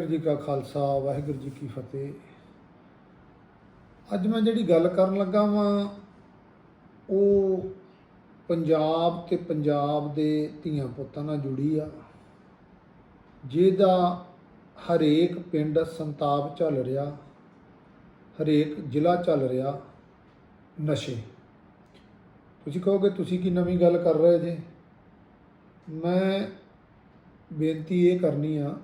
ਵਾਹਿਗੁਰੂ ਜੀ ਕਾ ਖਾਲਸਾ, ਵਾਹਿਗੁਰੂ ਜੀ ਕੀ ਫਤਿਹ। ਅੱਜ ਮੈਂ ਜਿਹੜੀ ਗੱਲ ਕਰਨ ਲੱਗਾ ਵਾਂ, ਉਹ ਪੰਜਾਬ ਤੇ ਪੰਜਾਬ ਦੇ ਧੀਆਂ ਪੁੱਤਾਂ ਨਾਲ ਜੁੜੀ ਆ, ਜਿਹਦਾ ਹਰੇਕ ਪਿੰਡ ਸੰਤਾਪ ਚੱਲ ਰਿਹਾ, ਹਰੇਕ ਜ਼ਿਲ੍ਹਾ ਚੱਲ ਰਿਹਾ ਨਸ਼ੇ। ਤੁਸੀਂ ਕਹੋਗੇ, ਤੁਸੀਂ ਕੀ ਨਵੀਂ ਗੱਲ ਕਰ ਰਹੇ ਜੇ? ਮੈਂ ਬੇਨਤੀ ਇਹ ਕਰਨੀ ਆ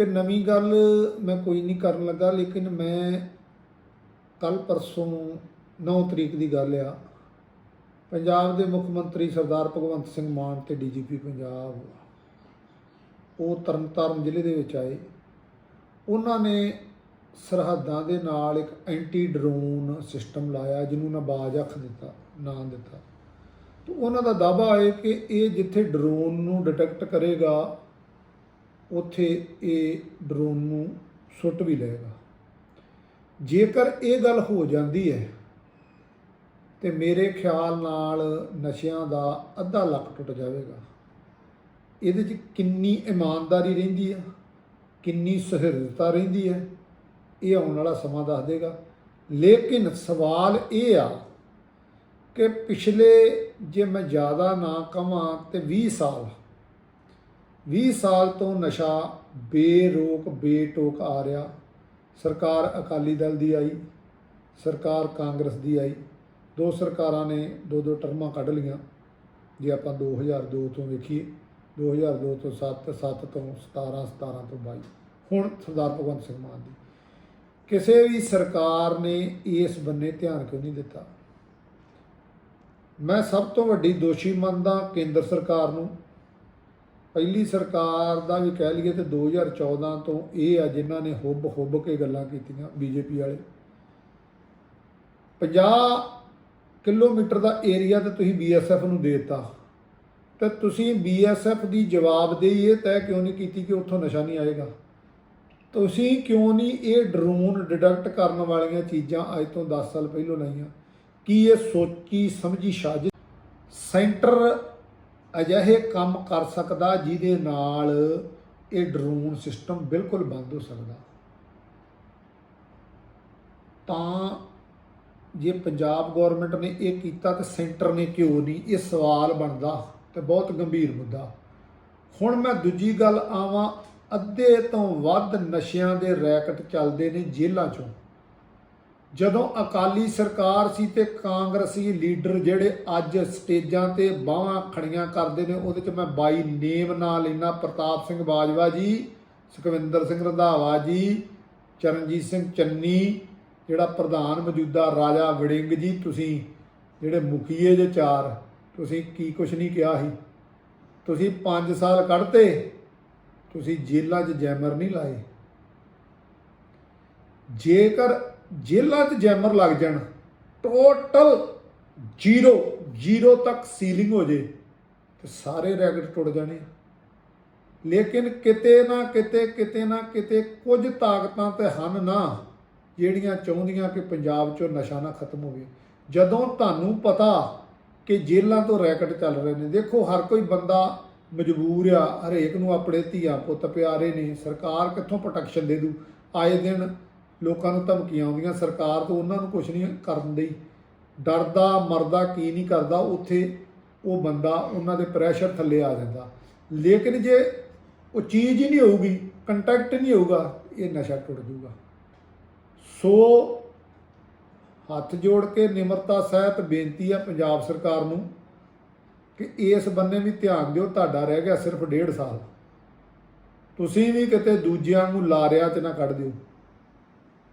ਕਿ ਨਵੀਂ ਗੱਲ ਮੈਂ ਕੋਈ ਨਹੀਂ ਕਰਨ ਲੱਗਾ, ਲੇਕਿਨ ਮੈਂ ਕੱਲ ਪਰਸੋਂ 9 ਤਰੀਕ ਦੀ ਗੱਲ ਆ। ਪੰਜਾਬ ਦੇ ਮੁੱਖ ਮੰਤਰੀ ਸਰਦਾਰ ਭਗਵੰਤ ਸਿੰਘ ਮਾਨ ਤੇ ਡੀਜੀਪੀ ਪੰਜਾਬ, ਉਹ ਤਰਨਤਾਰਨ ਜ਼ਿਲ੍ਹੇ ਦੇ ਵਿੱਚ ਆਏ। ਉਹਨਾਂ ਨੇ ਸਰਹੱਦਾਂ ਦੇ ਨਾਲ ਇੱਕ ਐਂਟੀ ਡਰੋਨ ਸਿਸਟਮ ਲਾਇਆ, ਜਿਹਨੂੰ ਨਬਾਜ ਅੱਖ ਦਿੱਤਾ, ਨਾਂ ਦਿੱਤਾ। ਤੇ ਉਹਨਾਂ ਦਾ ਦਾਅਵਾ ਹੈ ਕਿ ਇਹ ਜਿੱਥੇ ਡਰੋਨ ਨੂੰ ਡਿਟੈਕਟ ਕਰੇਗਾ ਉੱਥੇ ਇਹ ਡਰੋਨ ਨੂੰ ਸੁੱਟ ਵੀ ਲਏਗਾ। ਜੇਕਰ ਇਹ ਗੱਲ ਹੋ ਜਾਂਦੀ ਹੈ ਤੇ ਮੇਰੇ ਖਿਆਲ ਨਾਲ ਨਸ਼ਿਆਂ ਦਾ ਅੱਧਾ ਲੱਕ ਟੁੱਟ ਜਾਵੇਗਾ। ਇਹਦੇ 'ਚ ਕਿੰਨੀ ਇਮਾਨਦਾਰੀ ਰਹਿੰਦੀ ਆ, ਕਿੰਨੀ ਸੁਹਿਰਦਤਾ ਰਹਿੰਦੀ ਹੈ, ਇਹ ਆਉਣ ਵਾਲਾ ਸਮਾਂ ਦੱਸ ਦੇਗਾ। ਲੇਕਿਨ ਸਵਾਲ ਇਹ ਆ ਕਿ ਪਿਛਲੇ ਜੇ ਮੈਂ ਜ਼ਿਆਦਾ ਨਾ ਕਵਾਂ ਤੇ 20 ਸਾਲ 20 ਸਾਲ ਤੋਂ ਨਸ਼ਾ ਬੇਰੋਕ, ਬੇਟੋਕ ਆ ਰਿਹਾ। ਸਰਕਾਰ ਅਕਾਲੀ ਦਲ ਦੀ ਆਈ, ਸਰਕਾਰ ਕਾਂਗਰਸ ਦੀ ਆਈ। ਦੋ ਸਰਕਾਰਾਂ ਨੇ ਦੋ ਦੋ ਟਰਮਾਂ ਕੱਢ ਲੀਆਂ ਜੇ ਆਪਾਂ 2002 ਤੋਂ ਵੇਖੀਏ 2002 ਤੋਂ 7 7 ਤੋਂ 17 17 ਤੋਂ 22 ਹੁਣ ਸਰਦਾਰ ਭਗਵੰਤ ਸਿੰਘ ਮਾਨ ਦੀ। ਕਿਸੇ ਵੀ ਸਰਕਾਰ ਨੇ ਇਸ ਬੰਨੇ ਧਿਆਨ ਕਿਉਂ ਨਹੀਂ ਦਿੱਤਾ? ਮੈਂ ਸਭ ਤੋਂ ਵੱਡੀ ਦੋਸ਼ੀ ਮੰਨਦਾ ਕੇਂਦਰ ਸਰਕਾਰ ਨੂੰ। ਪਹਿਲੀ ਸਰਕਾਰ ਦਾ ਵੀ ਕਹਿ ਲਈਏ ਤੇ 2014 ਤੋਂ ਇਹ ਆ ਜਿਨ੍ਹਾਂ ਨੇ ਹੁੱਬ ਹੁੱਬ ਕੇ ਗੱਲਾਂ ਕੀਤੀਆਂ ਬੀਜੇਪੀ ਵਾਲੇ। 50 ਕਿਲੋਮੀਟਰ ਦਾ ਏਰੀਆ ਤੇ ਤੁਸੀਂ ਬੀਐਸਐਫ ਨੂੰ ਦੇ ਦਿੱਤਾ। ਤੇ ਤੁਸੀਂ ਬੀਐਸਐਫ ਦੀ ਜਵਾਬਦੇਹੀ ਇਹ ਤੈਅ ਕਿਉਂ ਨਹੀਂ ਕੀਤੀ ਕਿ ਉੱਥੋਂ ਨਸ਼ਾ ਨਹੀਂ ਆਏਗਾ? ਤੁਸੀਂ ਕਿਉਂ ਨਹੀਂ ਇਹ ਡਰੋਨ ਡਿਟੈਕਟ ਕਰਨ ਵਾਲੀਆਂ ਚੀਜ਼ਾਂ ਅੱਜ ਤੋਂ 10 ਸਾਲ ਪਹਿਲਾਂ ਲਾਈਆਂ? ਕੀ ਇਹ ਸੋਚੀ ਸਮਝੀ ਸਾਜ਼ਿਸ਼? ਸੈਂਟਰ ਅਜਿਹੇ ਕੰਮ ਕਰ ਸਕਦਾ ਜਿਹਦੇ ਨਾਲ ਇਹ ਡਰੋਨ ਸਿਸਟਮ ਬਿਲਕੁਲ ਬੰਦ ਹੋ ਸਕਦਾ। ਤਾਂ ਜੇ ਪੰਜਾਬ ਗਵਰਨਮੈਂਟ ਨੇ ਇਹ ਕੀਤਾ ਤੇ ਸੈਂਟਰ ਨੇ ਕਿਉਂ ਨਹੀਂ? ਇਹ ਸਵਾਲ ਬਣਦਾ ਤੇ ਬਹੁਤ ਗੰਭੀਰ ਮੁੱਦਾ। ਹੁਣ ਮੈਂ ਦੂਜੀ ਗੱਲ ਆਵਾਂ, ਅੱਧੇ ਤੋਂ ਵੱਧ ਨਸ਼ਿਆਂ ਦੇ ਰੈਕਟ ਚੱਲਦੇ ਨੇ ਜੇਲ੍ਹਾਂ ਚੋਂ। ਜਦੋਂ ਅਕਾਲੀ ਸਰਕਾਰ ਸੀ ਤੇ ਕਾਂਗਰਸੀ ਲੀਡਰ ਜਿਹੜੇ ਅੱਜ ਸਟੇਜਾਂ ਤੇ ਬਾਹਾਂ ਖੜੀਆਂ ਕਰਦੇ ਨੇ, ਉਹਦੇ 'ਚ ਮੈਂ ਬਾਈ ਨੇਮ ਨਾਂ ਲੈਣਾ ਪ੍ਰਤਾਪ ਸਿੰਘ ਬਾਜਵਾ ਜੀ, ਸੁਖਵਿੰਦਰ ਸਿੰਘ ਰੰਧਾਵਾ ਜੀ, ਚਰਨਜੀਤ ਸਿੰਘ ਚੰਨੀ, ਜਿਹੜਾ ਪ੍ਰਧਾਨ ਮੌਜੂਦਾ ਰਾਜਾ ਵੜਿੰਗ ਜੀ, ਤੁਸੀਂ ਜਿਹੜੇ ਮੁਖੀਏ ਜੇ ਚਾਰ, ਤੁਸੀਂ ਕੀ ਕੁਛ ਨਹੀਂ ਕਿਹਾ ਸੀ? ਤੁਸੀਂ 5 ਸਾਲ ਕੱਢਤੇ, ਤੁਸੀਂ ਜੇਲ੍ਹਾਂ 'ਚ ਜੈਮਰ ਨਹੀਂ ਲਾਏ। ਜੇਕਰ ਜੇਲ੍ਹਾਂ 'ਚ ਜੈਮਰ ਲੱਗ ਜਾਣ ਟੋਟਲ ਜ਼ੀਰੋ ਜ਼ੀਰੋ ਤੱਕ ਸੀਲਿੰਗ ਹੋ ਜੇ ਤੇ ਸਾਰੇ ਰੈਕਟ ਟੁੱਟ ਜਾਣੇ ਲੇਕਿਨ ਕਿਤੇ ਨਾ ਕਿਤੇ ਕਿਤੇ ਨਾ ਕਿਤੇ ਕੁਝ ਤਾਕਤਾਂ ਤੇ ਹਨ ਨਾ ਜਿਹੜੀਆਂ ਚਾਹੁੰਦੀਆਂ ਕਿ ਪੰਜਾਬ 'ਚੋਂ ਨਸ਼ਾ ਨਾ ਖਤਮ ਹੋਵੇ। ਜਦੋਂ ਤੁਹਾਨੂੰ ਪਤਾ ਕਿ ਜੇਲ੍ਹਾਂ ਤੋਂ ਰੈਕਟ ਚੱਲ ਰਹੇ ਨੇ, ਦੇਖੋ ਹਰ ਕੋਈ ਬੰਦਾ ਮਜਬੂਰ ਆ, ਹਰੇਕ ਨੂੰ ਆਪਣੇ ਧੀਆ ਪੁੱਤ ਪਿਆਰੇ ਨੇ, ਸਰਕਾਰ ਕਿੱਥੋਂ ਪ੍ਰੋਟੈਕਸ਼ਨ ਦੇ ਦੂ? ਆਏ ਦਿਨ ਲੋਕਾਂ ਨੂੰ ਧਮਕੀਆਂ ਆਉਂਦੀਆਂ, ਸਰਕਾਰ ਤੋਂ ਉਹਨਾਂ ਨੂੰ ਕੁਝ ਨਹੀਂ ਕਰਨ ਦੇਈ। ਡਰਦਾ, ਮਰਦਾ, ਕੀ ਨਹੀਂ ਕਰਦਾ, ਉੱਥੇ ਉਹ ਬੰਦਾ ਉਹਨਾਂ ਦੇ ਪ੍ਰੈਸ਼ਰ ਥੱਲੇ ਆ ਜਾਂਦਾ। ਲੇਕਿਨ ਜੇ ਉਹ ਚੀਜ਼ ਹੀ ਨਹੀਂ ਹੋਊਗੀ ਕੰਟੈਕਟ ਨਹੀਂ ਹੋਊਗਾ, ਇਹ ਨਸ਼ਾ ਟੁੱਟ ਜਾਊਗਾ। ਸੋ ਹੱਥ ਜੋੜ ਕੇ ਨਿਮਰਤਾ ਸਹਿਤ ਬੇਨਤੀ ਆ ਪੰਜਾਬ ਸਰਕਾਰ ਨੂੰ ਕਿ ਇਸ ਬੰਨੇ ਵੀ ਧਿਆਨ ਦਿਓ, ਤੁਹਾਡਾ ਰਹਿ ਗਿਆ ਸਿਰਫ ਡੇਢ ਸਾਲ। ਤੁਸੀਂ ਵੀ ਕਿਤੇ ਦੂਜਿਆਂ ਨੂੰ ਲਾਰਿਆਂ 'ਚ ਨਾ ਕੱਢ ਦਿਓ।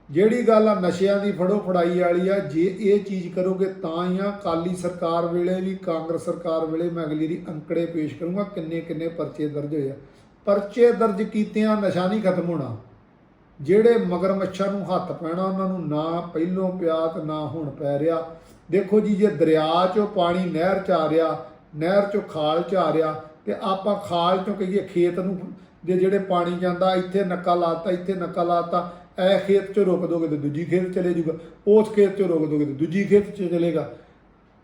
ਜਿਹੜੀ ਗੱਲ ਆ ਨਸ਼ਿਆਂ ਦੀ ਫੜੋ ਫੜਾਈ ਵਾਲੀ ਆ, ਜੇ ਇਹ ਚੀਜ਼ ਕਰੋਗੇ ਤਾਂ ਹੀ ਆ ਕਾਲੀ ਸਰਕਾਰ ਵੇਲੇ ਵੀ, ਕਾਂਗਰਸ ਸਰਕਾਰ ਵੇਲੇ ਮੈਂ ਅਗਲੀ ਦੀ ਅੰਕੜੇ ਪੇਸ਼ ਕਰੂੰਗਾ ਕਿੰਨੇ ਕਿੰਨੇ ਪਰਚੇ ਦਰਜ ਹੋਏ ਆ। ਪਰਚੇ ਦਰਜ ਕੀਤਿਆਂ ਨਸ਼ਾ ਨਹੀਂ ਖਤਮ ਹੋਣਾ। ਜਿਹੜੇ ਮਗਰਮੱਛਾਂ ਨੂੰ ਹੱਥ ਪੈਣਾ, ਉਹਨਾਂ ਨੂੰ ਨਾ ਪਹਿਲੋਂ ਪਿਆ ਤੇ ਨਾ ਹੁਣ ਪੈ ਰਿਹਾ। ਦੇਖੋ ਜੀ, ਜੇ ਦਰਿਆ 'ਚੋਂ ਪਾਣੀ ਨਹਿਰ 'ਚ ਆ ਰਿਹਾ, ਨਹਿਰ 'ਚੋਂ ਖਾਲ 'ਚ ਆ ਰਿਹਾ, ਤੇ ਆਪਾਂ ਖਾਲ 'ਚੋਂ ਕਹੀਏ ਖੇਤ ਨੂੰ ਦੇ ਜਿਹੜੇ ਪਾਣੀ ਜਾਂਦਾ, ਇੱਥੇ ਨੱਕਾ ਲਾਤਾ, ਇੱਥੇ ਨੱਕਾ ਲਾਤਾ ਇਹ ਖੇਤ 'ਚੋਂ ਰੋਕ ਦੋਗੇ ਤੇ ਦੂਜੀ ਖੇਤ ਚਲੇ ਜਾਊਗਾ। ਉਸ ਖੇਤ 'ਚੋਂ ਰੋਕ ਦੋਗੇ ਤੇ ਦੂਜੀ ਖੇਤ 'ਚ ਚਲੇਗਾ।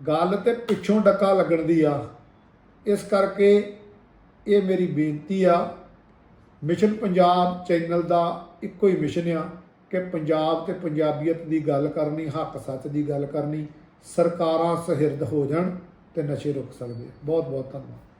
ਗੱਲ ਤੇ ਪਿੱਛੋਂ ਡੱਕਾ ਲੱਗਣ ਦੀ ਆ। ਇਸ ਕਰਕੇ ਇਹ ਮੇਰੀ ਬੇਨਤੀ ਆ। ਮਿਸ਼ਨ ਪੰਜਾਬ ਚੈਨਲ ਦਾ ਇੱਕੋ ਹੀ ਮਿਸ਼ਨ ਆ ਕਿ ਪੰਜਾਬ ਤੇ ਪੰਜਾਬੀਅਤ ਦੀ ਗੱਲ ਕਰਨੀ, ਹੱਕ ਸੱਚ ਦੀ ਗੱਲ ਕਰਨੀ, ਸਰਕਾਰਾਂ ਸਹਿਰਦ ਹੋ ਜਾਣ ਤੇ ਨਸ਼ੇ ਰੁਕ ਸਕਦੇ ਬਹੁਤ ਬਹੁਤ ਧੰਨਵਾਦ।